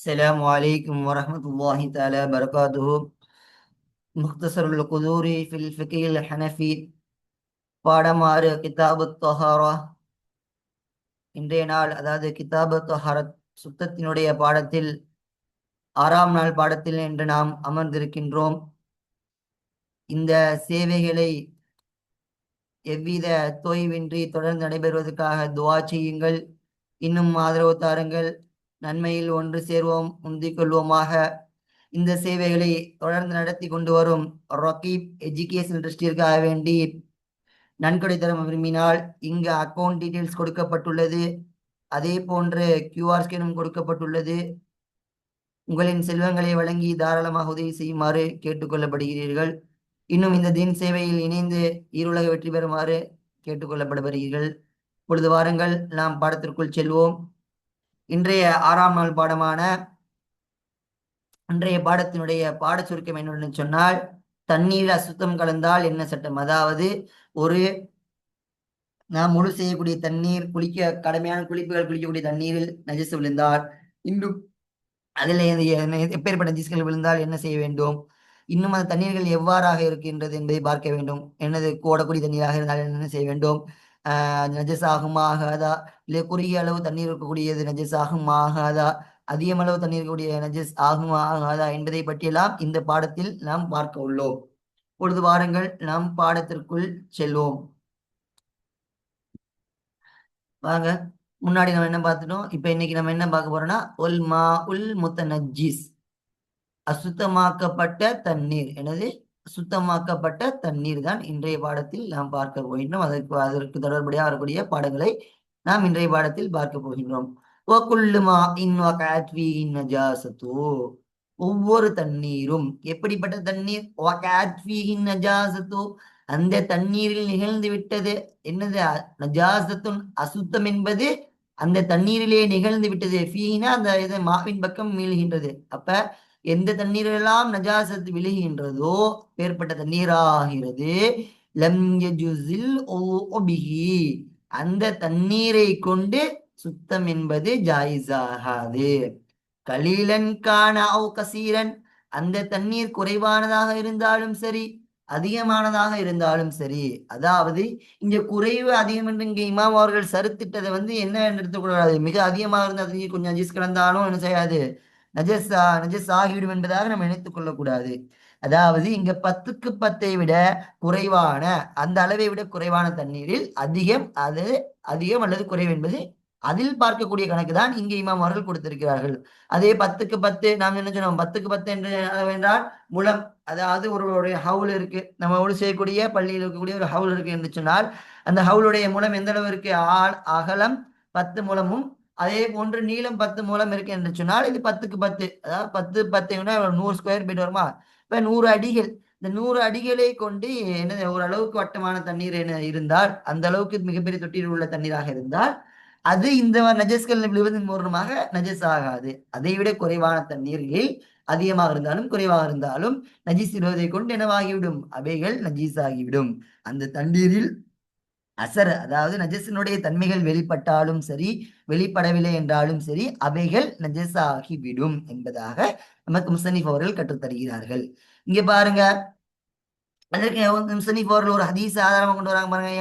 السلام عليكم ورحمة الله تعالى وبركاته مختصر القدور في الفقه الحنفي பாடம் ஆறு கிதாபு தொஹாரா இன்றைய நாள் அதாவது கிதாபு தொஹாரத் சுத்தத்தினுடைய பாடத்தில் ஆறாம் நாள் பாடத்தில் இன்று நாம் அமர்ந்திருக்கின்றோம் இந்த சேவைகளை எவ்வித தொய்வின்றி தொடர்ந்து நடைபெறுவதற்காக துவா செய்யுங்கள் இன்னும் ஆதரவு தாருங்கள் நன்மையில் ஒன்று சேர்வோம் முந்திக் கொள்வோமாக. இந்த சேவைகளை தொடர்ந்து நடத்தி கொண்டு வரும் ரொக்கீப் எஜுகேஷன் ட்ரஸ்டிற்காக வேண்டி நன்கொடை தரம் விரும்பினால் இங்கு அக்கௌண்ட் டீட்டெயில்ஸ் கொடுக்கப்பட்டுள்ளது. அதே போன்று கியூஆர் ஸ்கேனும் கொடுக்கப்பட்டுள்ளது. உங்களின் செல்வங்களை வழங்கி தாராளமாக உதவி செய்யுமாறு கேட்டுக்கொள்ளப்படுகிறீர்கள். இன்னும் இந்த தின் சேவையில் இணைந்து ஈருலக வெற்றி பெறுமாறு கேட்டுக்கொள்ளப்படுகிறீர்கள். பொழுது வாருங்கள் நாம் பாடத்திற்குள் செல்வோம். இன்றைய ஆறாம் நாள் பாடமான இன்றைய பாடத்தினுடைய பாட சுருக்கம் என்னன்னு சொன்னால் தண்ணீரில் அசுத்தம் கலந்தால் என்ன சட்டம்? அதாவது ஒரு நாம் முழு செய்யக்கூடிய தண்ணீர் குளிக்க கடமையான குளிப்புகள் குளிக்கக்கூடிய தண்ணீரில் நஜிசு விழுந்தால் இன்னும் அதில் எப்பேற்பட்ட நஜிசுகள் விழுந்தால் என்ன செய்ய வேண்டும்? இன்னும் அந்த தண்ணீர்கள் எவ்வாறாக இருக்கின்றது என்பதை பார்க்க வேண்டும். என்னது ஓடக்கூடிய தண்ணீராக இருந்தால் என்ன செய்ய வேண்டும்? நஜஸ் ஆகுமா ஆகாதா இல்லை குறுகிய அளவு தண்ணீர் இருக்கக்கூடியது நஜஸ் ஆகுமா ஆகாதா அதிகம் அளவு தண்ணீர் இருக்கக்கூடிய நஜஸ் ஆகுமா ஆகாதா என்பதை பற்றியெல்லாம் இந்த பாடத்தில் நாம் பார்க்க உள்ளோம். பொழுது வாரங்கள் நாம் பாடத்திற்குள் செல்வோம். வாங்க முன்னாடி நம்ம என்ன பார்த்துட்டோம்? இப்ப இன்னைக்கு நம்ம என்ன பார்க்க போறோம்னா உல் மா உல் முத்தனஜிஸ் அசுத்தமாக்கப்பட்ட தண்ணீர். எனது சுத்தமாக்கப்பட்ட தண்ணீர் தான் இன்றைய பாடத்தில் நாம் பார்க்க போகின்றோம். அதற்கு அதற்கு தொடர்புடைய வரக்கூடிய பாடங்களை நாம் இன்றைய பாடத்தில் பார்க்க போகின்றோம். ஒவ்வொரு தண்ணீரும் எப்படிப்பட்ட தண்ணீர்? அந்த தண்ணீரில் நிகழ்ந்து விட்டது என்னது? நஜாசத்துன் அசுத்தம் என்பது அந்த தண்ணீரிலே நிகழ்ந்து விட்டது. ஃபீனா அந்த மாவின் பக்கம் மீள்கின்றது. அப்ப எந்த தண்ணீரெல்லாம் நஜாசத் விழுகின்றதோ பேர்பட்ட தண்ணீராகிறது லம் அந்த தண்ணீரை கொண்டு சுத்தம் என்பது ஜாயிஸாகாது. கலீலன் கான கசீரன். அந்த தண்ணீர் குறைவானதாக இருந்தாலும் சரி அதிகமானதாக இருந்தாலும் சரி. அதாவது இங்க குறைவு அதிகம் என்று இங்க இமாம் அவர்கள் சருத்திட்டதை வந்து என்ன எடுத்துக்கூடாது மிக அதிகமாக இருந்தால் கொஞ்சம் அஜிஸ் கலந்தாலும் என்ன செய்யாது? நஜஸ் நஜஸ் ஆகிவிடும் என்பதாக நம்ம நினைத்துக் கொள்ளக்கூடாது. அதாவது இங்க பத்துக்கு பத்தை விட குறைவான அந்த அளவை விட குறைவான தண்ணீரில் அதிகம் அது அதிகம் அல்லது குறைவு என்பது அதில் பார்க்கக்கூடிய கணக்கு தான் இங்கு இமாம் அவர்கள் கொடுத்திருக்கிறார்கள். அதே பத்துக்கு பத்து நாம் என்ன சொன்னோம்? பத்துக்கு பத்து என்று என்றால் முலம் அதாவது ஒரு ஹவுல் இருக்கு. நம்ம ஒரு செய்யக்கூடிய பள்ளியில் இருக்கக்கூடிய ஒரு ஹவுல் இருக்கு என்று சொன்னால் அந்த ஹவுலுடைய மூலம் எந்த அளவு இருக்கு? ஆள் அகலம் பத்து மூலமும் அதே போன்று நீளம் பத்து மூலம் இருக்கு என்று சொன்னால் இது பத்துக்கு பத்து. அதாவது பத்து பத்து நூறு ஸ்கொயர் ஃபீட் வருமா? இப்ப நூறு அடிகள். இந்த நூறு அடிகளை கொண்டு என்ன ஓரளவுக்கு வட்டமான தண்ணீர் என்ன இருந்தால் அந்த அளவுக்கு மிகப்பெரிய தொட்டியில் உள்ள தண்ணீராக இருந்தால் அது இந்த நஜஸ்கள் விழுவதன் மூலமாக நஜஸ் ஆகாது. அதை விட குறைவான தண்ணீர்களில் அதிகமாக இருந்தாலும் குறைவாக இருந்தாலும் நஜீஸ் இருவதை கொண்டு என்னவாகிவிடும்? அவைகள் நஜீஸ் ஆகிவிடும். அந்த தண்ணீரில் அசர் அதாவது நஜஸினுடைய தன்மைகள் வெளிப்பட்டாலும் சரி வெளிப்படவில்லை என்றாலும் சரி அவைகள் நஜஸாகிவிடும் என்பதாக நமக்கு முசனிஃப் அவர்கள் கற்றுத்தருகிறார்கள். இங்க பாருங்க. அதற்கு முசனிஃப் அவர்கள் ஒரு ஹதீஸ் ஆதாரமா கொண்டு வராங்க பாருங்க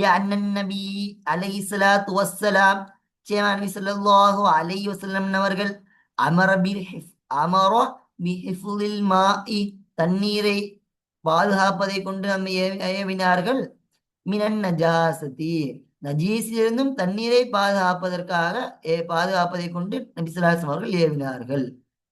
யா அண்ணன் நபி அலை ஸலாத்து வஸ்ஸலாம். சேமான் சொல்லு அலை வசலம் அவர்கள் அமர பில் அமர தண்ணீரை பாதுகாப்பதை கொண்டு நம்மை ஏவினார்கள். மினன் நஜாசதி. நஜீஸிலிருந்தும் தண்ணீரை பாதுகாப்பதற்காக பாதுகாப்பதை கொண்டு நபிசுலாசம் அவர்கள் ஏவினார்கள்.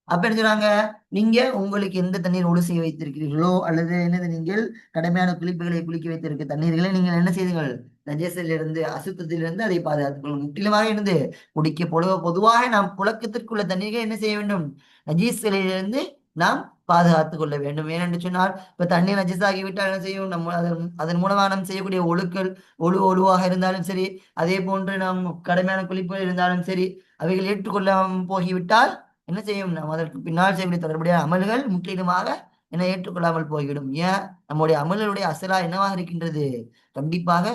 அப்ப என்ன சொல்றாங்க நீங்க உங்களுக்கு எந்த தண்ணீர் ஒழு செய்ய வைத்திருக்கிறீர்களோ அல்லது என்னது நீங்கள் கடமையான குளிப்புகளை குளிக்க வைத்திருக்க தண்ணீர்களை நீங்கள் என்ன செய்தீர்கள் நஜேசிலிருந்து அசுத்தத்திலிருந்து அதை பாதுகாத்துக்கொள்ளும் முற்றிலுமாக இருந்து குடிக்க பொழுவ பொதுவாக நாம் புழக்கத்திற்குள்ள தண்ணீர்கள் என்ன செய்ய வேண்டும்? நஜீசிலிருந்து நாம் பாதுகாத்துக் கொள்ள வேண்டும். ஏனென்று சொன்னால் இப்ப தண்ணீர் நஜிஸாகிவிட்டால் என்ன செய்யும்? நம்ம அதன் அதன் மூலமாக நாம் செய்யக்கூடிய ஒழுக்கள் ஒழு ஒழுவாக இருந்தாலும் சரி அதே போன்று நாம் கடுமையான குளிப்புகள் இருந்தாலும் சரி அவைகள் ஏற்றுக்கொள்ளாமல் போகிவிட்டால் என்ன செய்யும்? நாம் அதற்கு பின்னால் செய்யக்கூடிய தொடர்புடைய அமல்கள் முற்றிலுமாக என்ன ஏற்றுக்கொள்ளாமல் போய்விடும். ஏன்? நம்முடைய அமல்களுடைய அசலா என்னவாக இருக்கின்றது? கண்டிப்பாக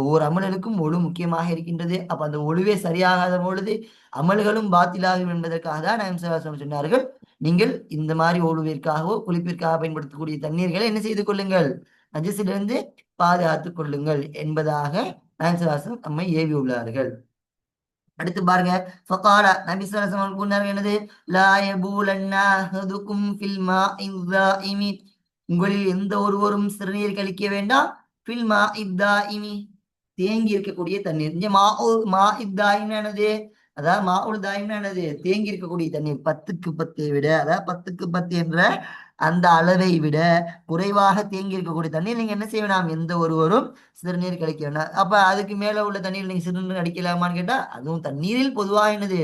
ஒவ்வொரு அமல்களுக்கும் ஒழு முக்கியமாக இருக்கின்றது. அப்ப அந்த ஒழுவே சரியாகாத பொழுது அமல்களும் பாத்திலாகும் என்பதற்காக தான் நாயம் சொன்னார்கள். நீங்கள் இந்த மாதிரி ஓடுவிற்காகவோ குளிப்பிற்காக பயன்படுத்தக்கூடிய தண்ணீர்களை என்ன செய்து கொள்ளுங்கள்? நஜசிலிருந்து பாதுகாத்துக் கொள்ளுங்கள் என்பதாக நாயம் நம்மை ஏவி உள்ளார்கள். அடுத்து பாருங்க. ஃபகால நபி ஸல்லல்லாஹு அலைஹி வஸல்லம் கூறினார்கள் என்னது? லா யபூலன்னா ஃபில் மாஇ உங்களில் எந்த ஒருவரும் சிறுநீர் கழிக்க வேண்டாம். ஃபில் மாஇ தாயிமி தேங்கி இருக்கக்கூடிய தண்ணீர். இந்த மா மா என்னது? அதாவது மாவுல் தாயினது தேங்கி இருக்கக்கூடிய தண்ணீர் பத்துக்கு பத்தை விட அதாவது பத்துக்கு பத்து என்ற அந்த அளவை விட குறைவாக தேங்கி இருக்கக்கூடிய தண்ணீர் நீங்க என்ன செய்ய வேணாம் எந்த ஒருவரும் சிறுநீர் கழிக்க வேண்டாம். அப்ப அதுக்கு மேல உள்ள தண்ணீர் நீங்க சிறுநீர் அடிக்கலாமான்னு கேட்டா அதுவும் தண்ணீரில் பொதுவாக என்னது?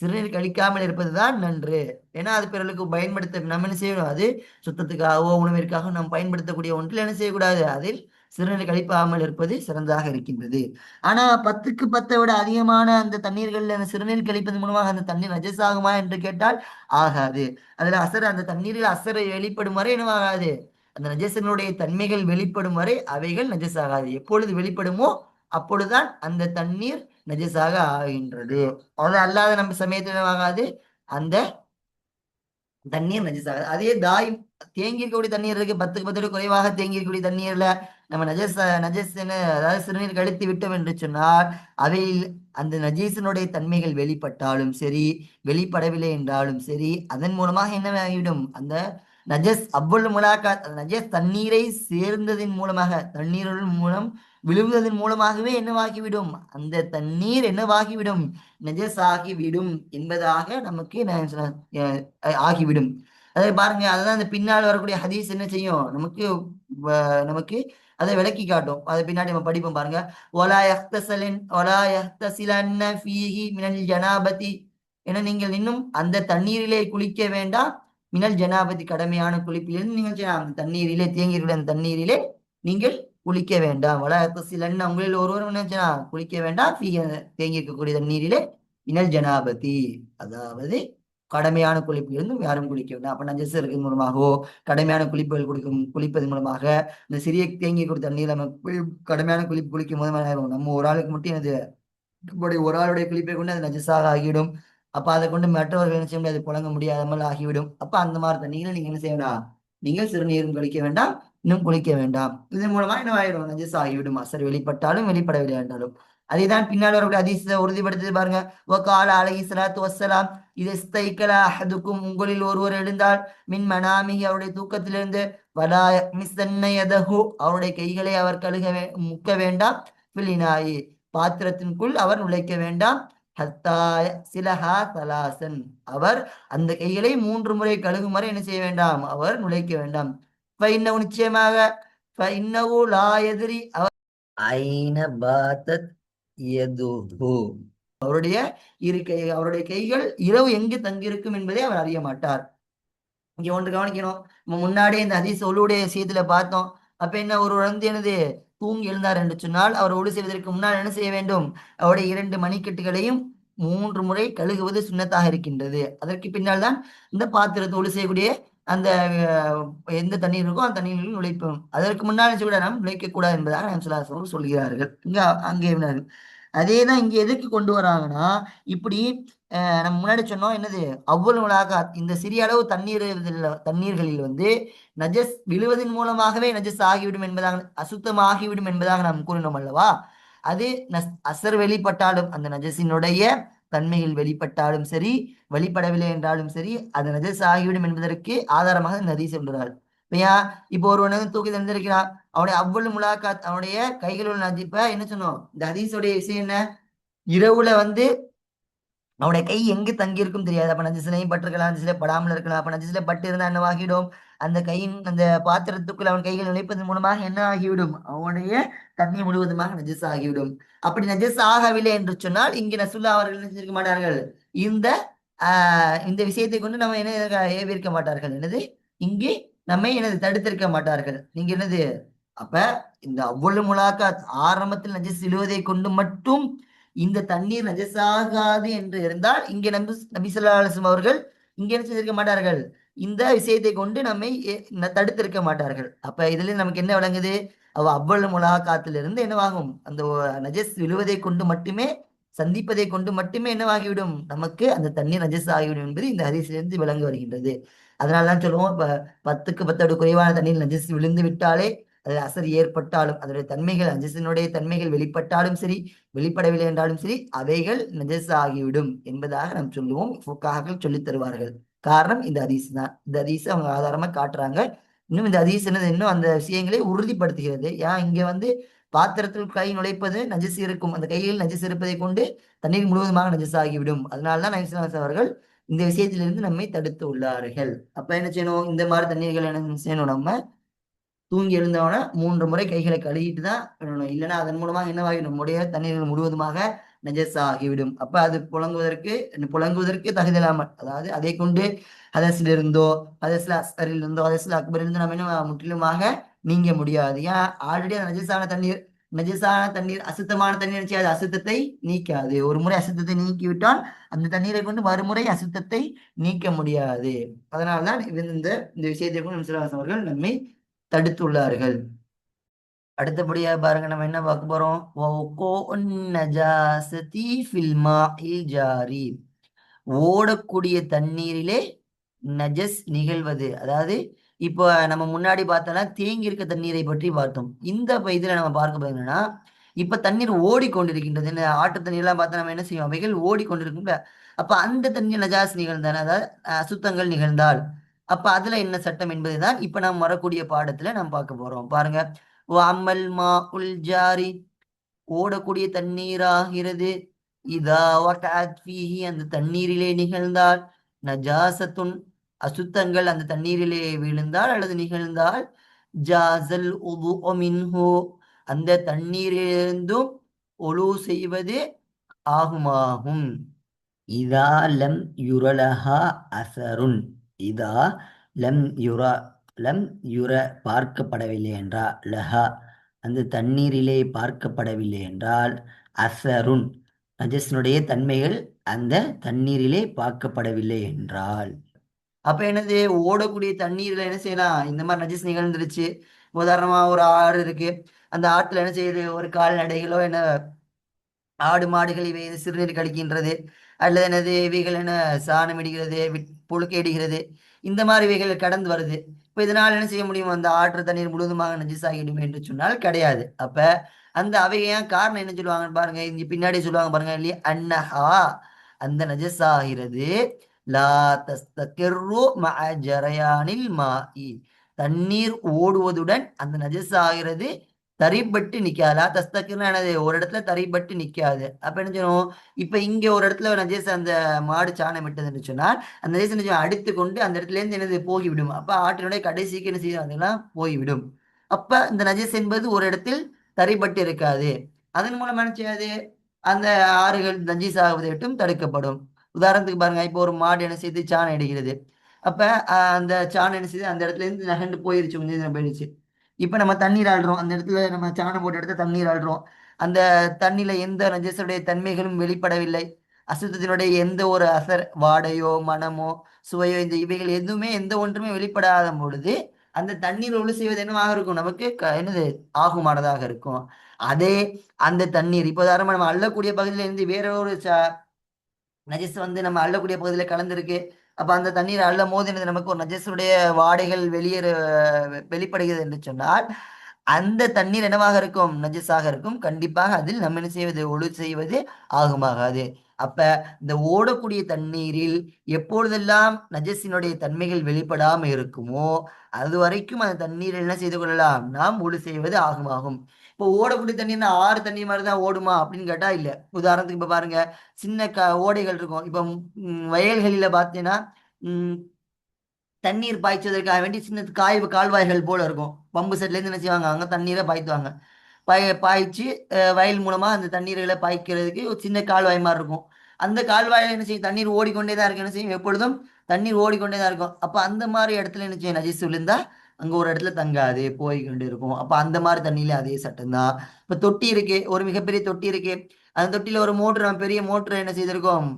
சிறுநீர் கழிக்காமல் இருப்பதுதான் நன்று. ஏன்னா அது பிறருக்கு பயன்படுத்த நம்ம என்ன செய்யணும்? அது சுத்தத்துக்காகவோ உணவிற்காக நாம் பயன்படுத்தக்கூடிய ஒன்றில் என்ன செய்யக்கூடாது? அதில் சிறுநீர் கழிப்பாமல் இருப்பது சிறந்ததாக இருக்கின்றது. ஆனா பத்துக்கு பத்தை விட அதிகமான அந்த தண்ணீர்கள்ல அந்த சிறுநீர் கழிப்பதன் மூலமாக அந்த தண்ணீர் நஜசாகுமா என்று கேட்டால் ஆகாது. அதுல அசர் அந்த தண்ணீரில் அசரை வெளிப்படும் வரை என்னவாகாது? அந்த நஜசங்களுடைய தன்மைகள் வெளிப்படும் வரை அவைகள் நஜசாகாது எப்பொழுது வெளிப்படுமோ அப்பொழுதுதான் அந்த தண்ணீர் நஜசாக ஆகின்றது. அது அல்லாத நம்ம சமயத்தில் ஆகாது அந்த தண்ணீர் நஜஸ் அதே தாய் தேங்கி இருக்கக்கூடிய தண்ணீர் இருக்கு. பத்துக்கு பத்து குறைவாக தேங்கி இருக்கக்கூடிய தண்ணீர்ல நம்ம நஜஸ் நஜஸ் அதாவது சிறுநீர் கழித்து விட்டோம் என்று சொன்னால் அவையில் அந்த நஜீசனுடைய தன்மைகள் வெளிப்பட்டாலும் சரி வெளிப்படவில்லை என்றாலும் சரி அதன் மூலமாக என்னவாகிவிடும்? அந்த நஜஸ் அவ்வளவு முலாக்காத் நஜஸ் தண்ணீரை சேர்ந்ததின் மூலமாக தண்ணீரின் மூலம் விழுவதன் மூலமாகவே என்னவாகிவிடும்? அந்த தண்ணீர் என்னவாகிவிடும்? நஜஸ் ஆகிவிடும் என்பதாக நமக்கு ஆகிவிடும். அதை பாருங்க அதுதான் அந்த பின்னால் வரக்கூடிய ஹதீஸ் என்ன செய்யும்? நமக்கு நமக்கு அதை விளக்கி காட்டும். அதை பின்னாடி நம்ம படிப்போம் பாருங்க. ஒலா யஹ்தசலின் ஒலா யஹ்தசிலன்ன ஃபீஹி மினல் ஜனாபதி. என நீங்கள் இன்னும் அந்த தண்ணீரிலே குளிக்க வேண்டாம். மினல் ஜனாபதி கடமையான குளிப்பிலிருந்து நீங்கள் அந்த தண்ணீரிலே தேங்கியிருக்கிற அந்த தண்ணீரிலே நீங்கள் குளிக்க வேண்டாம். வலா யஹ்தசிலன்ன உங்களில் ஒருவரும் என்ன செய்யலாம் குளிக்க வேண்டாம். தேங்கி இருக்கக்கூடிய தண்ணீரிலே மினல் ஜனாபதி. அதாவது கடமையான குளிப்பிலிருந்து யாரும் குளிக்க வேண்டாம் அப்ப நஜஸ் இருக்கிறது மூலமாகவோ கடமையான குளிப்புகள் குளிக்கும் குளிப்பது மூலமாக இந்த சிறிய தேங்கி கொடுத்த தண்ணீர் நம்ம கடமையான குளிப்பு குளிக்கும் போது நம்ம ஒரு ஆளுக்கு மட்டும் அது நம்முடைய ஒரு ஆளுடைய குளிப்பை கொண்டு அது நஜஸாக ஆகிவிடும். அப்ப அதை கொண்டு மற்றவர்கள் என்ன செய்ய முடியாது? புழங்க முடியாமல் ஆகிவிடும். அப்ப அந்த மாதிரி தண்ணீரை நீங்க என்ன செய்ய வேண்டாம்? நீங்கள் சிறுநீரும் குளிக்க வேண்டாம் இன்னும் குளிக்க வேண்டாம். இதன் மூலமா என்ன ஆயிடும் நஜஸ் ஆகிவிடும் அசர் வெளிப்பட்டாலும் வெளிப்படவில்லை என்றாலும். அதைதான் பின்னால் வரக்கூடிய அதிசய உறுதிப்படுத்தி பாருங்க. ஒகால அலைஹி சலாத்து வசலாம் இது ஸ்தைக்கலா அஹதுக்கும் உங்களில் ஒருவர் எழுந்தால் மின் மனாமி அவருடைய தூக்கத்திலிருந்து வலா மிஸ்தன்ன அவருடைய கைகளை அவர் கழுக வே முக்க வேண்டாம் ஃபிலினாயி பாத்திரத்தின்குள் அவர் நுழைக்க வேண்டாம் ஹத்தாய சிலஹா தலாசன் அவர் அந்த கைகளை மூன்று முறை கழுகும் வரை என்ன செய்ய வேண்டாம் அவர் நுழைக்க வேண்டாம். ஃபைன்னவு நிச்சயமாக ஃபைன்னவு லா எதிரி அவர் ஐன பாத்தத் எதுகு அவருடைய இரு கை அவருடைய கைகள் இரவு எங்கு தங்கியிருக்கும் என்பதை அவர் அறிய மாட்டார். இங்க ஒன்று கவனிக்கணும். நம்ம முன்னாடியே இந்த ஹதீஸ் ஒழுவுடைய செய்தியில பார்த்தோம். அப்ப என்ன ஒரு வந்து எனது தூங்கி எழுந்தார் என்று சொன்னால் அவர் ஒழு செய்வதற்கு முன்னால் என்ன செய்ய வேண்டும்? அவருடைய இரண்டு மணிக்கட்டுகளையும் மூன்று முறை கழுகுவது சுண்ணத்தாக இருக்கின்றது. அதற்கு பின்னால் தான் இந்த பாத்திரத்தை ஒழு செய்யக்கூடிய அந்த எந்த தண்ணீர் இருக்கோ அந்த தண்ணீரில் நுழைப்போம். அதற்கு முன்னால் கூட நாம் நுழைக்க கூடாது என்பதாக நாம் சொல்ல சொல்கிறார்கள். இங்க அங்கே அதே தான் இங்கே எதுக்கு கொண்டு வராங்கன்னா இப்படி நம்ம முன்னாடி சொன்னோம் என்னது? அவ்வளவு இந்த சிறிய அளவு தண்ணீர் தண்ணீர்களில் வந்து நஜஸ் விழுவதன் மூலமாகவே நஜஸ் ஆகிவிடும் என்பதாக அசுத்தமாகிவிடும் என்பதாக நாம் கூறினோம் அல்லவா? அது நஸ் அசர் வெளிப்பட்டாலும் அந்த நஜசினுடைய தன்மையில் வெளிப்பட்டாலும் சரி வெளிப்படவில்லை என்றாலும் சரி அது நஜஸ் ஆகிவிடும் என்பதற்கு ஆதாரமாக இந்த சொல்கிறாள் இப்பயா இப்போ ஒருவன் தூக்கி தந்திருக்கிறான். அவனுடைய அவ்வளவு முலாக்காத் அவனுடைய கைகள் உள்ள என்ன சொன்னோம்? இந்த ஹதீஸோடைய விஷயம் என்ன? இரவுல வந்து அவனுடைய கை எங்கு தங்கியிருக்கும் தெரியாது. அப்ப நஜிசிலையும் பட்டிருக்கலாம் நஜிசில படாமல் இருக்கலாம். அப்ப நஜிசில பட்டு இருந்தா என்னவாகிடும் அந்த கையின் அந்த பாத்திரத்துக்குள் அவன் கைகள் நுழைப்பதன் மூலமாக என்ன ஆகிவிடும்? அவனுடைய தண்ணி முழுவதுமாக நஜஸ் ஆகிவிடும் அப்படி நஜிஸ் ஆகவில்லை என்று சொன்னால் இங்கு நசுல்லா அவர்கள் என்ன செஞ்சிருக்க மாட்டார்கள்? இந்த ஆஹ் இந்த விஷயத்தை கொண்டு நம்ம என்ன ஏவிருக்க மாட்டார்கள்? என்னது? இங்கே நம்மை எனது தடுத்திருக்க மாட்டார்கள். நீங்க என்னது? அப்ப இந்த அவ்வளவு முலாக்கா ஆரம்பத்தில் நஜிஸ் இழுவதை கொண்டு மட்டும் இந்த தண்ணீர் நஜசாகாது என்று இருந்தால் இங்கே நபி நபி அவர்கள் இங்கே என்ன செய்திருக்க மாட்டார்கள். இந்த விஷயத்தை கொண்டு நம்மை தடுத்திருக்க மாட்டார்கள். அப்ப இதுல நமக்கு என்ன விளங்குது? அவ அவ்வளவு முலாகாத்திலிருந்து என்னவாகும்? அந்த நஜஸ் விழுவதை கொண்டு மட்டுமே சந்திப்பதை கொண்டு மட்டுமே என்னவாகிவிடும்? நமக்கு அந்த தண்ணீர் நஜஸ் ஆகிவிடும் என்பது இந்த ஹரிசிலிருந்து விளங்கி வருகின்றது. அதனால தான் சொல்லுவோம் இப்ப பத்துக்கு பத்தோடு குறைவான தண்ணீர் நஜஸ் விழுந்து விட்டாலே அதில் அசர் ஏற்பட்டாலும் அதனுடைய தன்மைகள் நஜசினுடைய தன்மைகள் வெளிப்பட்டாலும் சரி வெளிப்படவில்லை என்றாலும் சரி அவைகள் நஜஸ் ஆகிவிடும் என்பதாக நாம் சொல்லுவோம். ஃபுக்காஹர்கள் சொல்லித் தருவார்கள். காரணம் இந்த ஹதீஸ் தான். இந்த ஹதீஸ் அவங்க ஆதாரமா காட்டுறாங்க. இன்னும் இந்த ஹதீஸ் என்னது? இன்னும் அந்த விஷயங்களை உறுதிப்படுத்துகிறது. ஏன்? இங்க வந்து பாத்திரத்தில் கை நுழைப்பது நஜஸ் இருக்கும். அந்த கையில் நஜஸ் இருப்பதை கொண்டு தண்ணீர் முழுவதுமாக நஜஸ் ஆகிவிடும் அதனாலதான் நபிசுல்லாஸ் அவர்கள் இந்த விஷயத்திலிருந்து நம்மை தடுத்து உள்ளார்கள். அப்ப என்ன செய்யணும்? இந்த மாதிரி தண்ணீர்கள் என்ன செய்யணும் நம்ம? தூங்கி எழுந்தவன மூன்று முறை கைகளை கழுவிட்டு தான் விடணும். இல்லைன்னா அதன் மூலமாக என்னவாகி நம்முடைய தண்ணீர்கள் முழுவதுமாக நஜஸ் ஆகிவிடும் அப்ப அது புழங்குவதற்கு புழங்குவதற்கு தகுதியில்லாமல் அதாவது அதை கொண்டு ஹதஸ்ல இருந்தோ ஹதஸ்ல அஸ்கரில் இருந்தோ ஹதஸ்ல அக்பரில் நம்ம என்ன முற்றிலுமாக நீங்க முடியாது. ஏன்? ஆல்ரெடி அந்த நஜஸான தண்ணீர் நஜசான தண்ணீர் அசுத்தமான தண்ணீர் அது அசுத்தத்தை நீக்காது. ஒரு முறை அசுத்தத்தை நீக்கிவிட்டால் அந்த தண்ணீரை கொண்டு மறுமுறை அசுத்தத்தை நீக்க முடியாது. அதனால்தான் இந்த இந்த விஷயத்தை கொண்டு அவர்கள் நம்மை தடுத்துள்ளார்கள். அடுத்தபடியா பாருங்க நம்ம என்ன பார்க்க போறோம்? நஜாசதி ஓடக்கூடிய தண்ணீரிலே நஜஸ் நிகழ்வது. அதாவது இப்போ நம்ம முன்னாடி பார்த்தோம்னா தேங்கி இருக்க தண்ணீரை பற்றி பார்த்தோம். இந்த இதுல நம்ம பார்க்க போறது இப்ப தண்ணீர் ஓடிக்கொண்டிருக்கின்றது இந்த ஆட்டு தண்ணீர்லாம் பார்த்தா நம்ம என்ன செய்வோம்? அவைகள் ஓடிக்கொண்டிருக்கும்ல அப்ப அந்த தண்ணீர் நஜாஸ் நிகழ்ந்தான அதாவது அசுத்தங்கள் நிகழ்ந்தால் அப்ப அதுல என்ன சட்டம் என்பதை தான் இப்ப நாம் வரக்கூடிய பாடத்துல நாம் பார்க்க போறோம். பாருங்க. வாமல் மா உல் ஜாரி ஓடக்கூடிய தண்ணீராகிறது. இதா வகஅத் அந்த தண்ணீரிலே நிகழ்ந்தால். நஜாசத்துன் அசுத்தங்கள் அந்த தண்ணீரிலே விழுந்தால் அல்லது நிகழ்ந்தால். ஜாசல் உது மின்ஹு அந்த தண்ணீரிலிருந்தும் ஒழு செய்வது ஆகுமாகும். இதா லம் யுரலஹா அசருன். இதா லம் யுரா லம் யுர பார்க்கப்படவில்லை என்றால் லஹா அந்த தண்ணீரிலே பார்க்கப்படவில்லை என்றால் அசருன் நஜஸ்னுடைய தன்மைகள் அந்த தண்ணீரிலே பார்க்கப்படவில்லை என்றால். அப்ப என்னது? ஓடக்கூடிய தண்ணீர்ல என்ன செய்யலாம்? இந்த மாதிரி நஜஸ் நிகழ்ந்துருச்சு. உதாரணமா ஒரு ஆறு இருக்கு. அந்த ஆற்றுல என்ன செய்யுது? ஒரு கால்நடைகளோ என்ன ஆடு மாடுகள் இவை சிறுநீர் கழிக்கின்றது அல்லது என்னது? இவைகள் என்ன சாணம் இடுகிறது புழுக்கையிடுகிறது இந்த மாதிரி இவைகள் கடந்து வருது. இப்ப இதனால் என்ன செய்ய முடியும்? அந்த ஆற்று தண்ணீர் முழுவதுமாக நஜஸ் என்று சொன்னால் கிடையாது. அப்ப அந்த அவை ஏன் காரணம் என்ன சொல்லுவாங்க பாருங்க. இங்க பின்னாடி சொல்லுவாங்க பாருங்க இல்லையா? அன்னஹா. அந்த நஜசாகிறது ஆகிறது லா தஸ்தகிர்ரு மஅ ஜரயானில் மாஇ. தண்ணீர் ஓடுவதுடன் அந்த நஜஸ் தறிப்பட்டு தரிப்பட்டு நிக்காது லா என்னது ஒரு இடத்துல தரிப்பட்டு நிக்காது. அப்ப என்ன செய்யணும்? இப்ப இங்க ஒரு இடத்துல நஜஸ் அந்த மாடு சாணம் விட்டதுன்னு சொன்னால் அந்த நஜஸ் என்ன அடுத்து கொண்டு அந்த இடத்துல இருந்து என்னது? போகிவிடும். அப்ப ஆற்றினுடைய கடைசிக்கு என்ன செய்யும்? அதெல்லாம் போய்விடும். அப்ப இந்த நஜஸ் என்பது ஒரு இடத்தில் தரிப்பட்டு இருக்காது. அதன் மூலம் என்ன செய்யாது? அந்த ஆறுகள் நஜீஸ் ஆகுவதை விட்டும் தடுக்கப்படும். உதாரணத்துக்கு பாருங்க இப்போ ஒரு மாடு என்ன செய்து? சாணம் இடுகிறது. அப்ப அந்த சாணம் என்ன செய்யுது அந்த இடத்துல இருந்து நகண்டு போயிருச்சு. கொஞ்சம் போயிடுச்சு இப்போ நம்ம தண்ணீர் ஆடுறோம் அந்த இடத்துல நம்ம சாணம் போட்ட இடத்துல தண்ணீர் ஆடுறோம் அந்த தண்ணியில எந்த நஜஸுடைய தன்மைகளும் வெளிப்படவில்லை. அசுத்தத்தினுடைய எந்த ஒரு அசர் வாடையோ மனமோ சுவையோ இந்த இவைகள் எதுவுமே எந்த ஒன்றுமே வெளிப்படாத பொழுது அந்த தண்ணீர் ஒழு செய்வது என்னவாக இருக்கும்? நமக்கு என்னது? ஆகுமானதாக இருக்கும். அதே அந்த தண்ணீர் இப்போ உதாரணமா நம்ம அள்ளக்கூடிய பகுதியில இருந்து வேற ஒரு நஜஸ் வந்து நம்ம அள்ளக்கூடிய பகுதியில் கலந்துருக்கு. அப்ப அந்த தண்ணீர் அள்ளும் போது என்னது நமக்கு ஒரு நஜஸுடைய வாடைகள் வெளியேற வெளிப்படுகிறது என்று சொன்னால் அந்த தண்ணீர் என்னவாக இருக்கும்? நஜஸாக இருக்கும். கண்டிப்பாக அதில் நம்ம என்ன செய்வது? ஒழு செய்வது ஆகுமாகாது. அப்ப இந்த ஓடக்கூடிய தண்ணீரில் எப்பொழுதெல்லாம் நஜஸினுடைய தன்மைகள் வெளிப்படாம இருக்குமோ அது வரைக்கும் அந்த தண்ணீர் என்ன செய்து கொள்ளலாம்? நாம் ஒழு செய்வது ஆகுமாகும். இப்போ ஓடக்கூடிய தண்ணீர்னா ஆறு தண்ணி மாதிரி தான் ஓடுமா அப்படின்னு கேட்டா இல்ல. உதாரணத்துக்கு இப்ப பாருங்க சின்ன க ஓடைகள் இருக்கும். இப்போ வயல்களில பார்த்தீங்கன்னா தண்ணீர் பாய்ச்சுவதற்காக வேண்டி சின்ன காய் கால்வாய்கள் போல இருக்கும். பம்பு செட்ல இருந்து என்ன செய்வாங்க? அங்க தண்ணீரை பாய்த்துவாங்க. பாய் பாய்ச்சி வயல் மூலமா அந்த தண்ணீர்களை பாய்க்கிறதுக்கு ஒரு சின்ன கால்வாய் மாதிரி இருக்கும். அந்த கால்வாயில் என்ன செய்யும்? தண்ணீர் ஓடிக்கொண்டே தான் இருக்கு என்ன செய்யும்? எப்பொழுதும் தண்ணீர் ஓடிக்கொண்டே தான் இருக்கும். அப்போ அந்த மாதிரி இடத்துல என்ன செய்யும்? நஜீஸ் விழுந்தா அங்க ஒரு இடத்துல தங்காது போய்கொண்டு இருக்கும். அப்ப அந்த மாதிரி தண்ணியில அதே சட்டம் தான். இப்ப தொட்டி இருக்கு ஒரு மிகப்பெரிய தொட்டி இருக்கு. அந்த தொட்டியில ஒரு மோட்டர் நம்ம பெரிய மோட்டர் என்ன செய்திருக்கோம்?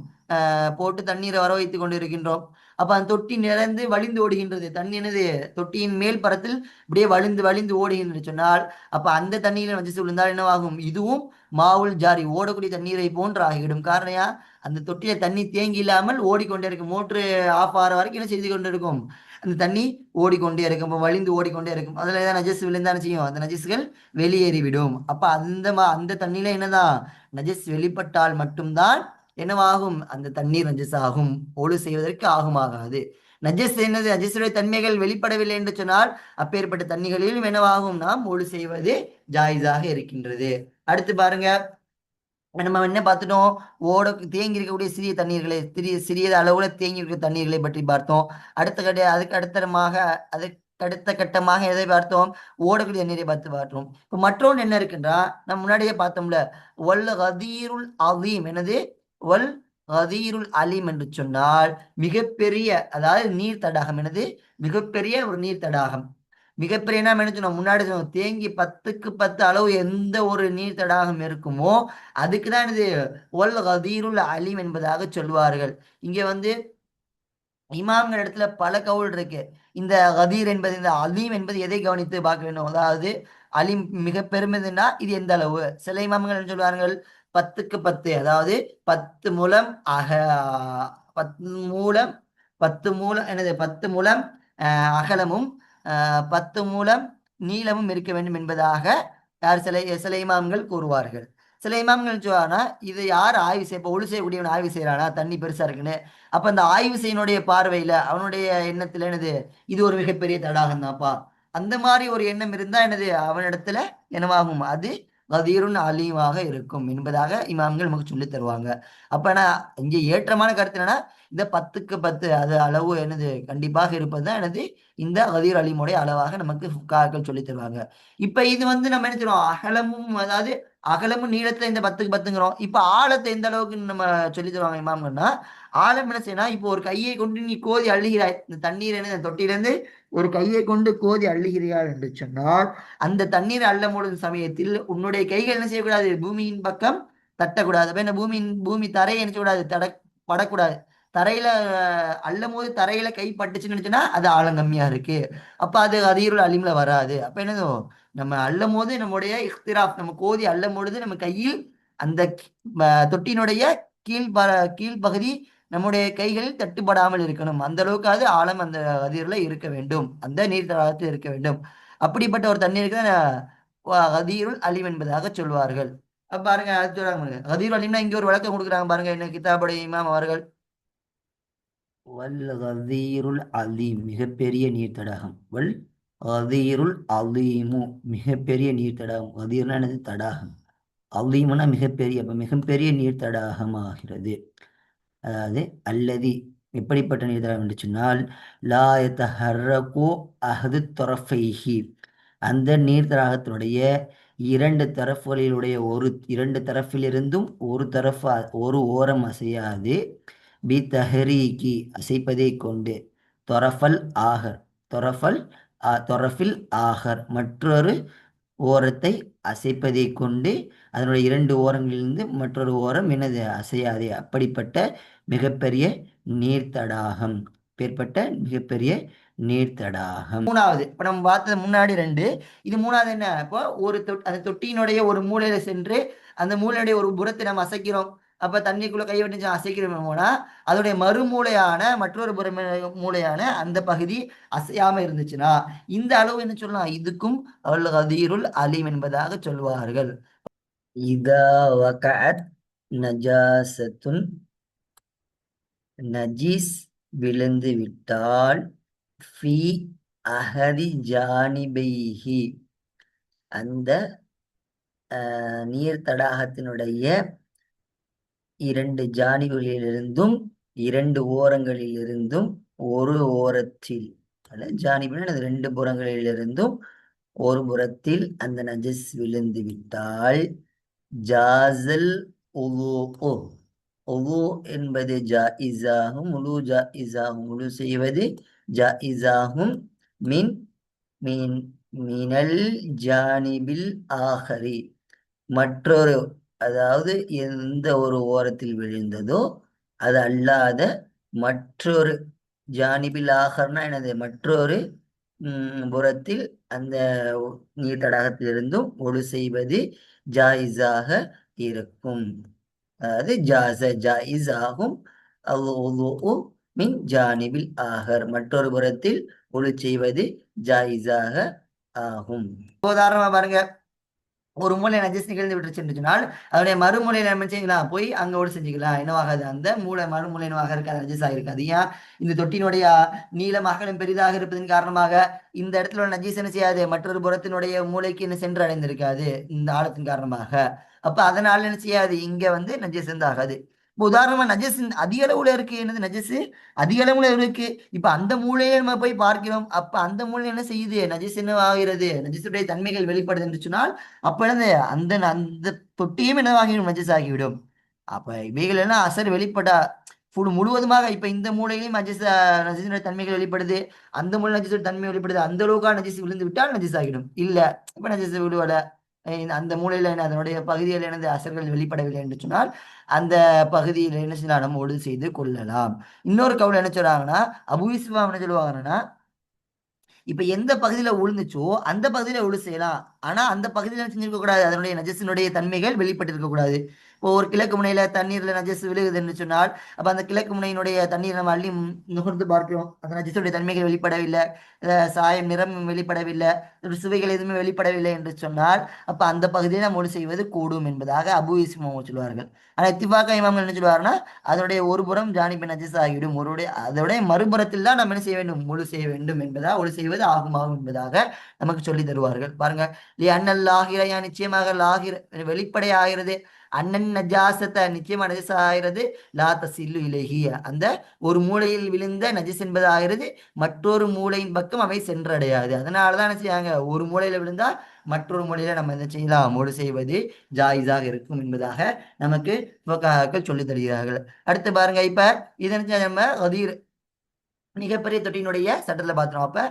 போட்டு தண்ணீரை வர வைத்து கொண்டு இருக்கின்றோம் அப்ப அந்த தொட்டி நிறைந்து வழிந்து ஓடுகின்றது. தண்ணி என்னது? தொட்டியின் மேல் பரத்தில் இப்படியே வழிந்து வழிந்து ஓடுகின்றது சொன்னால் அப்ப அந்த தண்ணீரில் நஜிஸ் விழுந்தால் என்னவாகும்? இதுவும் மாவுல் ஜாரி ஓடக்கூடிய தண்ணீரை போன்று ஆகிவிடும். காரணம் அந்த தொட்டியில தண்ணி தேங்கி இல்லாமல் ஓடிக்கொண்டே இருக்கும். மோட்ரு ஆஃப் ஆகிற வரைக்கும் என்ன செய்து கொண்டிருக்கும்? அந்த தண்ணி ஓடிக்கொண்டே இருக்கும். இப்போ வழிந்து ஓடிக்கொண்டே இருக்கும். அதில் ஏதாவது நஜஸ் விழுந்தானே செய்யும்? அந்த நஜஸ்கள் வெளியேறிவிடும். அப்போ அந்த மா- அந்த தண்ணியில என்னதான்? நஜஸ் வெளிப்பட்டால் மட்டும்தான் என்னவாகும்? அந்த தண்ணீர் நஜஸ் ஆகும் ஒழு செய்வதற்கு ஆகுமாகாது. நஜஸ் என்னது? நஜஸுடைய தன்மைகள் வெளிப்படவில்லை என்று சொன்னால் அப்பேற்பட்ட தண்ணிகளிலும் என்னவாகும்? நாம் ஒழு செய்வது ஜாயிஸாக இருக்கின்றது. அடுத்து பாருங்க. நம்ம என்ன பார்த்துட்டோம்? ஓட தேங்கி இருக்கக்கூடிய சிறிய தண்ணீர்களை சிறிய சிறிய அளவுல தேங்கி இருக்கிற தண்ணீர்களை பற்றி பார்த்தோம். அடுத்த கட்ட அதுக்கு அடுத்தமாக அதுக்கு அடுத்த கட்டமாக எதை பார்த்தோம்? ஓடக்கூடிய நீரை பார்த்து பார்த்தோம். இப்போ மற்றொன்று என்ன இருக்குன்றா நம்ம முன்னாடியே பார்த்தோம்ல வல் ஹதீருல் அலீம் என்னது? வல் ஹதீருல் அலீம் என்று சொன்னால் மிகப்பெரிய அதாவது நீர் தடாகம் எனது மிகப்பெரிய ஒரு நீர் தடாகம் மிகப்பெரிய என்ன சொன்னோம் முன்னாடி சொன்னோம் தேங்கி பத்துக்கு பத்து அளவு எந்த ஒரு நீர் தடாகம் இருக்குமோ அதுக்கு தான் இது ஒல் கதீருல் அலிம் என்பதாக சொல்வார்கள் இங்க வந்து இமாம்கள் இடத்துல பல கவுல் இருக்கு. இந்த கதீர் என்பது இந்த அலீம் என்பது எதை கவனித்து பார்க்க வேண்டும்? அதாவது அலிம் மிக பெருமைதுன்னா இது எந்த அளவு? சில இமாம்கள் என்ன சொல்வார்கள்? பத்துக்கு பத்து அதாவது பத்து மூலம் அக பத்து மூலம் பத்து மூலம் என்னது? பத்து மூலம் அகலமும் பத்து மூலம் நீளமும் இருக்க வேண்டும் என்பதாக யார் சிலை சில இமாம்கள் கூறுவார்கள். சில இமாம்கள் சொல்லுவாங்கன்னா இதை யார் ஆய்வு செய்ய இப்போ ஒழு செய்யக்கூடியவன் ஆய்வு செய்கிறானா தண்ணி பெருசாக இருக்குன்னு. அப்போ அந்த ஆய்வு செய்யனுடைய பார்வையில் அவனுடைய எண்ணத்தில் என்னது? இது ஒரு மிகப்பெரிய தடாகம் தான்ப்பா அந்த மாதிரி ஒரு எண்ணம் இருந்தால் என்னது? அவனிடத்துல என்னவாகும்? அது கதீருன் அலீமாக இருக்கும் என்பதாக இமாம்கள் நமக்கு சொல்லி தருவாங்க. அப்ப நான் இங்கே ஏற்றமான கருத்து என்னன்னா இந்த பத்துக்கு பத்து அது அளவு என்னது கண்டிப்பாக இருப்பதுதான் எனது இந்த கதீர் அலீமுடைய அளவாக நமக்கு ஃபுக்காக்கள் சொல்லி தருவாங்க. இப்ப இது வந்து நம்ம என்ன சொல்றோம் அகலமும் அதாவது அகலமும் நீளத்துல இந்த பத்துக்கு பத்துங்கிறோம். இப்ப ஆழத்தை எந்த அளவுக்கு நம்ம சொல்லி தருவாங்க இமாம்கள்னா ஆழம் என்ன செய்யணும் இப்போ ஒரு கையை கொண்டு நீ கோதி அழுகிறாய் இந்த தண்ணீர் என்ன தொட்டிலேருந்து ஒரு கையை கொண்டு கோதி அள்ளுகிறாய் என்று சொன்னால் அந்த தண்ணீர் அள்ள மூடும் சமயத்தில் உன்னுடைய கைகள் என்ன செய்யக்கூடாது? பூமியின் பக்கம் தட்டக்கூடாது. அப்ப என்ன பூமியின் பூமி தரையை என்ன செய்யக்கூடாது? தட படக்கூடாது. தரையில அள்ளும் போது தரையில கை பட்டுச்சுன்னு நினைச்சுன்னா அது ஆழம் கம்மியா இருக்கு. அப்ப அது அதிகருள் அழிமுல வராது. அப்ப என்னது நம்ம அள்ளும் போது நம்முடைய இஃப்திராஃப் நம்ம கோதி அள்ளும் பொழுது நம்ம கையில் அந்த தொட்டினுடைய தொட்டியினுடைய கீழ் ப நம்முடைய கைகளில் தட்டுப்படாமல் இருக்கணும். அந்த அளவுக்காவது ஆழம் அந்த கதிரில் இருக்க வேண்டும். அந்த நீர் தடாகத்தில் இருக்க வேண்டும். அப்படிப்பட்ட ஒரு தண்ணீருக்கு தான் கதீருல் அலிம் என்பதாக சொல்வார்கள். அப்ப பாருங்க அது சொல்றாங்க பாருங்க. கதீருல் அலிம்னா இங்க ஒரு விளக்கம் கொடுக்குறாங்க பாருங்க என்ன? கிதாபுடைய இமாம் அவர்கள். வல் கதீருள் அலீம் மிகப்பெரிய நீர் தடாகம். வல் கதீருள் அலீமு மிகப்பெரிய நீர் தடாகம். கதீர்னா என்னது? தடாகம். அலீமுனா மிகப்பெரிய அப்ப மிகப்பெரிய நீர் தடாகமாகிறது. அதாவது அல்லதி எப்படிப்பட்ட நீர் என்று சொன்னால் லா யதஹர்ரகு அஹது தொரஃபைஹி. அந்த நீர்தராகத்தினுடைய இரண்டு தரப்புகளிலுடைய ஒரு இரண்டு தரப்பிலிருந்தும் ஒரு தரப்பு ஒரு ஓரம் அசையாது. பி தஹரீகி அசைப்பதை கொண்டு. தொரஃபல் ஆகர் தொரஃபல் தொரஃபில் ஆகர் மற்றொரு ஓரத்தை அசைப்பதை கொண்டு அதனுடைய இரண்டு ஓரங்களிலிருந்து மற்றொரு ஓரம் என்னது அசையாது. அப்படிப்பட்ட மிகப்பெரிய நீர்த்தடாகம். பேர்பட்ட மிகப்பெரிய நீர்த்தடாகம். மூணாவது இப்ப நம்ம பார்த்தது முன்னாடி ரெண்டு. இது மூணாவது என்ன? இப்போ ஒரு தொட் அந்த தொட்டியினுடைய ஒரு மூலையில சென்று அந்த மூலையுடைய ஒரு புறத்தை நம்ம அசைக்கிறோம். அப்ப தண்ணிக்குள்ள கை விட்டு அசைக்கிறோம்னா அதோடைய மறுமூலையான மற்றொரு புற மூலையான அந்த பகுதி அசையாம இருந்துச்சுன்னா இந்த அளவு என்ன சொல்லலாம் இதுக்கும் அவள் அதிருள் அலீம் என்பதாக சொல்வார்கள் இதா வகத் நஜாசத்துன் நஜீஸ் விழுந்து விட்டால் ஃபி அகதி ஜானிபைஹி. அந்த அஹ், நீர் தடாகத்தினுடைய இரண்டு ஜானிகளிலிருந்தும் இரண்டு ஓரங்களிலிருந்தும் ஒரு ஓரத்தில். அல்ல ஜானிபின் அது ரெண்டு புறங்களிலிருந்தும் ஒரு புறத்தில் அந்த நஜஸ் விழுந்து விட்டால் ஜாசல் உலூ உலூ என்பது இசாகும் முழு இசாகும் முழு செய்வது ஜாயிஸாகும். மின் மீன் மினல் ஜானிபில் ஆஹரி. மற்றொரு அதாவது எந்த ஒரு ஓரத்தில் விழுந்ததோ அது அல்லாத மற்றொரு ஜானிபில் ஆகர்னா எனது மற்றொரு புறத்தில் அந்த நீர் தடாகத்திலிருந்தும் ஒழு செய்வது ஜாயிஸாக இருக்கும். அதாவது ஜாச ஜாயிஸ் ஆகும். மின் ஜானிபில் ஆகர். மற்றொரு புறத்தில் ஒழு செய்வது ஜாயிஸாக ஆகும். உதாரணமா பாருங்க. ஒரு மூளை நஜஸ் நிகழ்ந்து விட்டுருச்சுன்னு சொன்னால் அதனுடைய மறுமூலையில நம்ம செய்யலாம்? போய் அங்க ஓடு செஞ்சுக்கலாம். என்னவாகாது? அந்த மூளை மறுமூலை என்னவாக இருக்காது? நஜஸ் ஆகிருக்காது ஏன்? இந்த தொட்டினுடைய நீளம் அகலம் பெரிதாக இருப்பதன் காரணமாக இந்த இடத்துல உள்ள நஜீஸ் என்ன செய்யாது? மற்றொரு புறத்தினுடைய மூளைக்கு என்ன சென்று அடைந்திருக்காது. இந்த ஆழத்தின் காரணமாக. அப்ப அதனால என்ன செய்யாது? இங்க வந்து நஜீஸ் வந்து ஆகாது. இப்போ உதாரணமா நஜஸ் அதிக அளவுல இருக்கு. என்னது நஜஸ்? அதிக அளவுல இருக்கு. இப்ப அந்த மூலையை நம்ம போய் பார்க்கிறோம். அப்ப அந்த மூலை என்ன செய்யுது? நஜஸ் என்ன ஆகிறது நஜசுடைய தன்மைகள் வெளிப்படுது என்று சொன்னால் அப்ப என்ன அந்த அந்த தொட்டியும் என்னவாகிவிடும்? நஜஸ் ஆகிவிடும். அப்ப இவைகள் எல்லாம் அசர் வெளிப்படா ஃபுல் முழுவதுமாக இப்ப இந்த மூலையிலும் நஜஸ் நஜஸுடைய தன்மைகள் வெளிப்படுது. அந்த மூலை நஜஸோட தன்மை வெளிப்படுது. அந்த அளவுக்காக நஜிஸ் விழுந்து விட்டால் நஜஸ் ஆகிடும் இல்ல இப்ப நஜஸ் விழுவலை அந்த மூலையில அதனுடைய பகுதியில் எனது அசர்கள் வெளிப்படவில்லை என்று சொன்னால் அந்த பகுதியில் என்ன செய்யலாம்? நம்ம ஒழுது செய்து கொள்ளலாம். இன்னொரு கவலை என்ன சொல்றாங்கன்னா அபு என்ன சொல்லுவாங்கன்னா இப்ப எந்த பகுதியில உழுந்துச்சோ அந்த பகுதியில உழு செய்யலாம். ஆனா அந்த பகுதியில செஞ்சிருக்க கூடாது? அதனுடைய நஜசினுடைய தன்மைகள் வெளிப்பட்டிருக்க கூடாது. இப்போ ஒரு கிழக்கு முனையில தண்ணீர்ல நஜஸ் விழுகுதுன்னு சொன்னால் அப்ப அந்த கிழக்கு முனையினுடைய தண்ணீர் நம்ம அள்ளி நுகர்ந்து பார்க்கிறோம். அந்த நஜஸுடைய தன்மைகள் வெளிப்படவில்லை. சாயம் நிறம் வெளிப்படவில்லை. சுவைகள் எதுவுமே வெளிப்படவில்லை என்று சொன்னால் அப்ப அந்த பகுதியை நம்ம ஒழு செய்வது கூடும் என்பதாக அபு இஸ்மாவும் சொல்வார்கள். ஆனா இத்திபாக்க இமாம்கள் என்ன சொல்வாருன்னா அதனுடைய ஒரு புறம் ஜானிபி நஜஸ் ஆகிவிடும். ஒருடைய அதோடைய மறுபுறத்தில் தான் நம்ம என்ன செய்ய வேண்டும்? முழு செய்ய வேண்டும் என்பதா? ஒழு செய்வது ஆகுமாகும் என்பதாக நமக்கு சொல்லி தருவார்கள். பாருங்க லி அண்ணல் லாகிரையா நிச்சயமாக லாகிர வெளிப்படை ஆகிறது அண்ணன் நஜாசத்தை நிச்சயமா நஜஸ் ஆகிறது லாத்த சில்லு இலகிய அந்த ஒரு மூலையில் விழுந்த நஜஸ் என்பது ஆகிறது மற்றொரு மூலையின் பக்கம் அவை சென்றடையாது. அதனாலதான் என்ன செய்யாங்க ஒரு மூளையில விழுந்தா மற்றொரு மொழியில நம்ம என்ன செய்யலாம்? மொழி செய்வது ஜாயிஸாக இருக்கும் என்பதாக நமக்கு சொல்லி சொல்லித் தருகிறார்கள். அடுத்து பாருங்க இப்ப இதன் நம்ம கதீர் மிகப்பெரிய தொட்டியினுடைய சட்டத்துல பார்த்தோம் அப்ப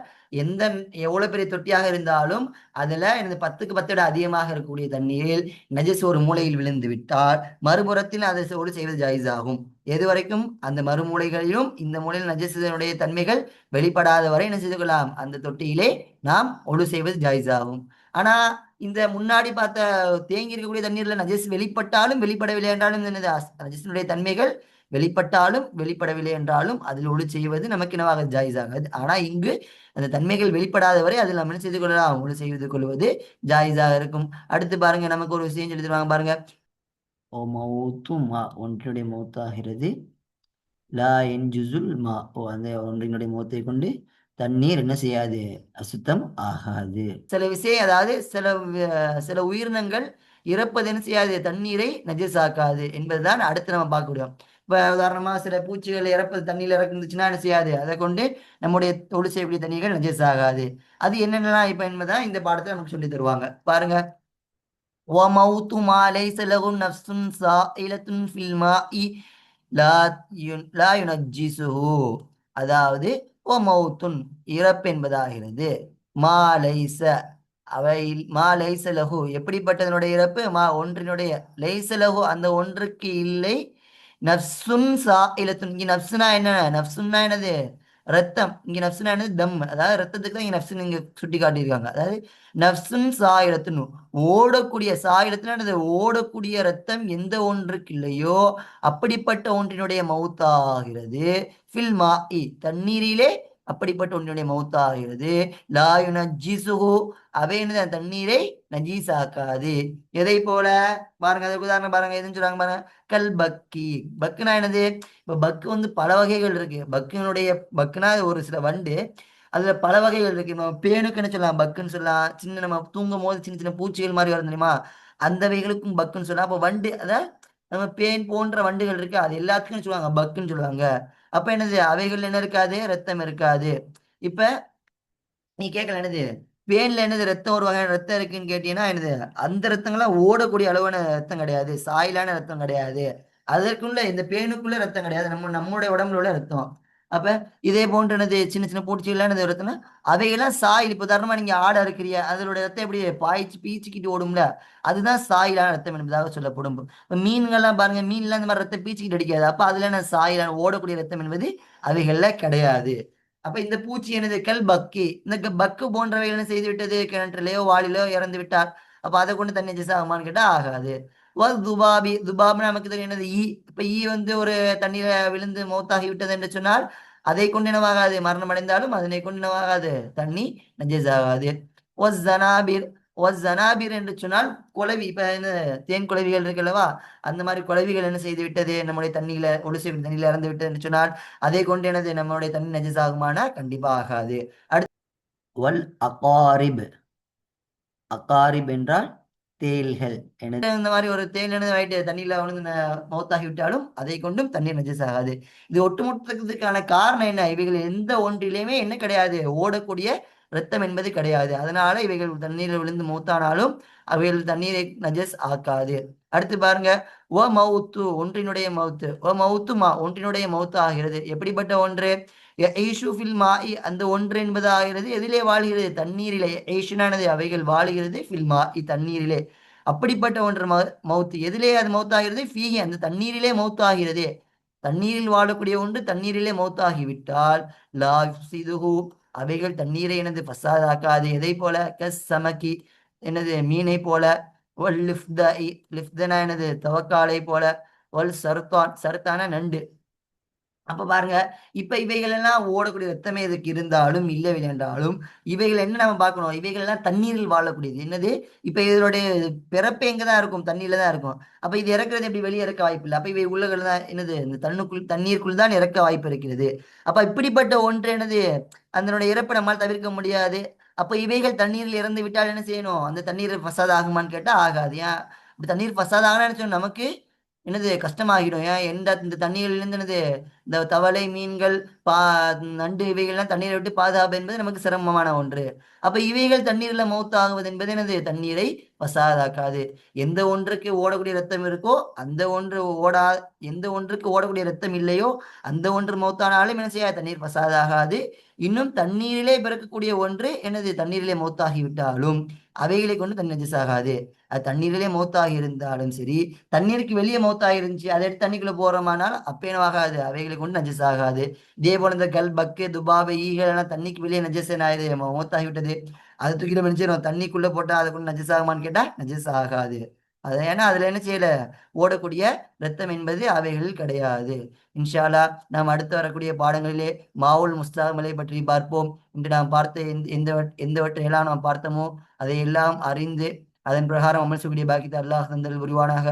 எந்த எவ்வளவு பெரிய தொட்டியாக இருந்தாலும் அதுல எனது பத்துக்கு பத்து விட அதிகமாக இருக்கக்கூடிய தண்ணீரில் நஜஸ் ஒரு மூலையில் விழுந்து விட்டால் மறுபுறத்தில் அதை ஒழு செய்வது ஜாயிஸ் ஆகும். எது வரைக்கும்? அந்த மறுமூலைகளிலும் இந்த மூலையில் நஜஸினுடைய தன்மைகள் வெளிப்படாத வரை என்ன செய்து கொள்ளலாம்? அந்த தொட்டியிலே நாம் ஒழு செய்வது ஜாயிஸ் ஆகும். ஆனா இந்த முன்னாடி பார்த்த தேங்கி இருக்கக்கூடிய தண்ணீர்ல நஜஸ் வெளிப்பட்டாலும் வெளிப்படவில்லை என்றாலும் என்னது தன்மைகள் வெளிப்பட்டாலும் வெளிப்படவில்லை என்றாலும் அதில் ஒளி செய்வது நமக்கு என்னவாக ஜாயிஸ் ஆகாது ஆனா இங்கு அந்த தன்மைகள் வெளிப்படாத வரை அதில் நம்ம என்ன செய்து கொள்ளலாம்? ஒளி செய்து கொள்வது ஜாயிஸாக இருக்கும். அடுத்து பாருங்க நமக்கு ஒரு விஷயம் சொல்லி தருவாங்க பாருங்க. ஓ மௌத்து மா ஒன்றினுடைய மௌத்தாகிறது. லா என்ஜுசுல் மா. ஓ அந்த ஒன்றினுடைய மௌத்தை கொண்டு தண்ணீர் என்ன செய்யாது? அசுத்தம் ஆகாது. சில விஷயம் அதாவது சில சில உயிரினங்கள் இறப்பது என்ன செய்யாது? தண்ணீரை நஜிசாக்காது என்பதுதான் அடுத்து நம்ம பார்க்க முடியும். இப்ப உதாரணமா சில பூச்சிகள் இறப்பது தண்ணீர்ல இறக்குந்துச்சுன்னா என்ன செய்யாது அதை கொண்டு நம்முடைய தொழில் செய்யக்கூடிய தண்ணீர்கள் நஜஸ் ஆகாது அது என்னென்னலாம் இப்ப என்பதான் இந்த பாடத்தை நமக்கு சொல்லி தருவாங்க பாருங்க وموت ما ليس له نفس سائلة في الماء لا ين- لا ينجسه அதாவது ஓ மௌத்துன் இறப்பு என்பதாகிறது மா லைச அவை மா லைச லகு எப்படிப்பட்டதனுடைய இறப்பு மா ஒன்றினுடைய லைச லகு அந்த ஒன்றுக்கு இல்லை நப்சுன் சா இலத்துன் இங்க நப்சுனா என்ன நப்சுன்னா என்னது? ரத்தம் இங்கே நப்சுனா என்னது? தம். அதாவது ரத்தத்துக்கு தான் இங்கே நப்சுன்னு இங்கே சுட்டி காட்டியிருக்காங்க. அதாவது நப்சுன் இலத்துன்னு ஓடக்கூடிய சாயிரத்துல என்னது? ஓடக்கூடிய ரத்தம் எந்த ஒன்றுக்கு இல்லையோ அப்படிப்பட்ட ஒன்றினுடைய மௌத்தாகிறது ஃபில்மா இ தண்ணீரிலே அப்படிப்பட்ட ஒன்றினுடைய மௌத்தாகிறது லாயுன ஜிசுகு அவை என்னது அந்த தண்ணீரை நஜீசாக்காது எதை போல? பாருங்க அதுக்கு உதாரணம் பாருங்க. எதுன்னு சொல்றாங்க பாருங்க. கல் பக்கி பக்குனா என்னது? இப்ப பக்கு வந்து பல வகைகள் இருக்கு. பக்குனுடைய பக்குனா ஒரு சில வண்டு. அதுல பல வகைகள் இருக்கு. நம்ம பேனுக்கு என்ன சொல்லலாம்? பக்குன்னு சொல்லலாம். சின்ன நம்ம தூங்கும் போது சின்ன சின்ன பூச்சிகள் மாதிரி வரும் தெரியுமா? அந்த வகைகளுக்கும் பக்குன்னு சொல்லலாம். அப்போ வண்டு அதான் நம்ம பேன் போன்ற வண்டுகள் இருக்கு. அது எல்லாத்துக்கும் சொல்லுவாங்க. பக்குன்னு சொல்லுவாங்க. அப்ப என்னது? அவைகள் என்ன இருக்காது? ரத்தம் இருக்காது. இப்ப நீ கேட்கல என்னது? வேன்ல என்னது ரத்தம் ஒரு வகையான ரத்தம் இருக்குன்னு கேட்டீங்கன்னா என்னது அந்த ரத்தங்கள்லாம் ஓடக்கூடிய அளவான ரத்தம் கிடையாது. சாயிலான ரத்தம் கிடையாது. அதற்குள்ள இந்த பேனுக்குள்ள ரத்தம் கிடையாது. நம்ம நம்மளுடைய உடம்புல உள்ள ரத்தம். அப்ப இதே போன்றனது சின்ன சின்ன பூச்சிகள்லாம் என்னது ரத்தம்னா அவையெல்லாம் சாயில் இப்போ உதாரணமா நீங்க ஆடை இருக்கிறிய அதனுடைய ரத்தம் எப்படி பாய்ச்சி பீச்சிக்கிட்டு ஓடும்ல அதுதான் சாயிலான ரத்தம் என்பதாக சொல்லப்படும். இப்போ மீன்கள்லாம் பாருங்க மீன்லாம் இந்த மாதிரி ரத்தம் பீச்சிக்கிட்டு அடிக்காது. அப்ப அதுல என்ன சாயிலான ஓடக்கூடிய ரத்தம் என்பது அவைகள்ல கிடையாது. அப்ப இந்த பூச்சி எனது கல் பக்கி. இந்த பக்கு போன்றவை என்ன செய்து விட்டது கிணற்றிலேயோ வாளிலோ இறந்து விட்டார். அப்ப அதை கொண்டு தண்ணி ஜெஸ் ஆகுமான்னு கேட்டா ஆகாது. துபாபி துபாபி நமக்கு தெரியும் என்னது? ஈ. இப்ப ஈ வந்து ஒரு தண்ணீர விழுந்து மௌத்தாகி விட்டது என்று சொன்னால் அதை கொண்டு என்னவாகாது? மரணம் அடைந்தாலும் அதனை கொண்டு என்னவாகாது? தண்ணி நஜஸ் ஆகாது. ஒஸ் ஜனாபிர். ஜனாபீர் என்று சொன்னால் குலவி இப்ப என்ன தேன் குழவிகள் இருக்குல்லவா அந்த மாதிரி குழவிகள் என்ன செய்து விட்டது? நம்முடைய தண்ணியில ஒளிசை தண்ணியில இறந்து விட்டது என்று சொன்னால் அதை கொண்டு எனது நம்மளுடைய தண்ணி நஜஸ் ஆகுமானா கண்டிப்பாக ஆகாது. அடுத்து வல் அகாரிப். அகாரிப் என்றால் தேல்கள் இந்த மாதிரி ஒரு தேல் ஆயிட்டு தண்ணியில வந்து மௌத்தாகி விட்டாலும் அதை கொண்டும் தண்ணீர் நஜஸ் ஆகாது இது ஒட்டுமொத்தத்துக்கான காரணம் என்ன? இவைகள் எந்த ஒன்றிலையுமே என்ன கிடையாது? ஓடக்கூடிய ரத்தம் என்பது கிடையாது. அதனால இவைகள் தண்ணீரில் விழுந்து மூத்தானாலும் அவைகள் தண்ணீரை நஜஸ் ஆக்காது. அடுத்து பாருங்க. ஓ மவுத்து ஒன்றினுடைய மவுத்து. ஓ மவுத்து மா ஒன்றினுடைய மவுத்து ஆகிறது. எப்படிப்பட்ட ஒன்று? மாஇ அந்த ஒன்று என்பது ஆகிறது. எதிலே வாழ்கிறது? தண்ணீரிலே. ஏஷுனானது அவைகள் வாழ்கிறது ஃபில்மா இ தண்ணீரிலே. அப்படிப்பட்ட ஒன்று மவுத்து. எதிலே அது மவுத்தாகிறது? ஃபீஹி அந்த தண்ணீரிலே மவுத்தாகிறது. தண்ணீரில் வாழக்கூடிய ஒன்று தண்ணீரிலே மௌத்தாகிவிட்டால் லா சிதுஹு அவைகள் தண்ணீரை எனது பசாதாக்காது. எதை போல? கஸ் சமக்கி எனது மீனை போல. ஒல் லிஃப்த லிஃப்தனா எனது தவக்காலை போல. ஒல் சருத்தான் சருத்தான நண்டு. அப்ப பாருங்க இப்ப இவைகள் எல்லாம் ஓடக்கூடிய ரத்தமே இதுக்கு இருந்தாலும் இல்லை என்றாலும் இவைகள் என்ன நம்ம பார்க்கணும்? இவைகள் எல்லாம் தண்ணீரில் வாழக்கூடியது. என்னது? இப்ப இதனுடைய பிறப்பு எங்கதான் இருக்கும்? தண்ணீர்ல தான் இருக்கும். அப்ப இது இறக்குறது எப்படி? வெளியே இறக்க வாய்ப்பு இல்லை. அப்ப இவை உள்ளகள் தான் என்னது? இந்த தண்ணுக்குள் தண்ணீருக்குள் தான் இறக்க வாய்ப்பு இருக்கிறது. அப்ப இப்படிப்பட்ட ஒன்று என்னது? அதனுடைய இறப்பை நம்மால் தவிர்க்க முடியாது. அப்ப இவைகள் தண்ணீரில் இறந்து விட்டால் என்ன செய்யணும்? அந்த தண்ணீர் ஃபசாத் ஆகுமான்னு கேட்டா ஆகாது. ஏன்? தண்ணீர் ஃபசாத் ஆகணும்னு நமக்கு என்னது? கஷ்டமாகிடும். ஏன்? எந்த இந்த தண்ணீரிலிருந்து என்னது? இந்த தவளை மீன்கள் பா நண்டு இவைகள்லாம் தண்ணீரை விட்டு பாதுகாப்பு என்பது நமக்கு சிரமமான ஒன்று. அப்ப இவைகள் தண்ணீர்ல மௌத்தாகுவது என்பது என்னது? தண்ணீரை பசாதாக்காது எந்த ஒன்றுக்கு ஓடக்கூடிய ரத்தம் இருக்கோ அந்த ஒன்று ஓடா எந்த ஒன்றுக்கு ஓடக்கூடிய ரத்தம் இல்லையோ அந்த ஒன்று மௌத்தானாலும் என்ன செய்யாது? தண்ணீர் பசாதாகாது இன்னும் தண்ணீரிலே பிறக்கக்கூடிய ஒன்று எனது தண்ணீரிலே மௌத்தாகிவிட்டாலும் அவைகளை கொண்டு தண்ணி நஜிசாகாது அது தண்ணீரிலே மௌத்தாகி இருந்தாலும் சரி தண்ணீருக்கு வெளியே மௌத்தாகி இருந்துச்சு அதை எடுத்து தண்ணிக்குள்ள போறோமானால் அப்பேனவாகாது அவைகளை கொண்டு நஜஸ் ஆகாது இதே போல இந்த கல் பக்கு துபாவை ஈகள் தண்ணிக்கு வெளியே நஜஸ் ஆயுது மூத்தாகிவிட்டது அதை தூக்கிட்டு நினைச்சிடும் தண்ணிக்குள்ள போட்டா அதை கொண்டு நஜஸ் ஆகுமான்னு கேட்டா நஜஸ் ஆகாது அது ஏன்னா அதுல என்ன செய்யல? ஓடக்கூடிய ரத்தம் என்பது அவைகளில் கிடையாது. இன்ஷாலா நாம் அடுத்து வரக்கூடிய பாடங்களிலே மாவுல் முஸ்தாமலை பற்றி பார்ப்போம். இன்று நாம் பார்த்த எந்த எந்த எந்தவற்றையெல்லாம் நாம் பார்த்தோமோ அதையெல்லாம் அறிந்து அதன் பிரகாரம் அமல் செய்யக்கூடிய பாக்கித்த அல்லாஹ் தந்தல் புரிவானாக.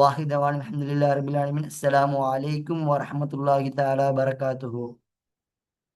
வாஹிதவான் அஹமதுல்லா ரபில் அலமின் அஸ்லாம் வலைக்கும் வரமத்துல்லாஹி தாலா வரகாத்துஹூ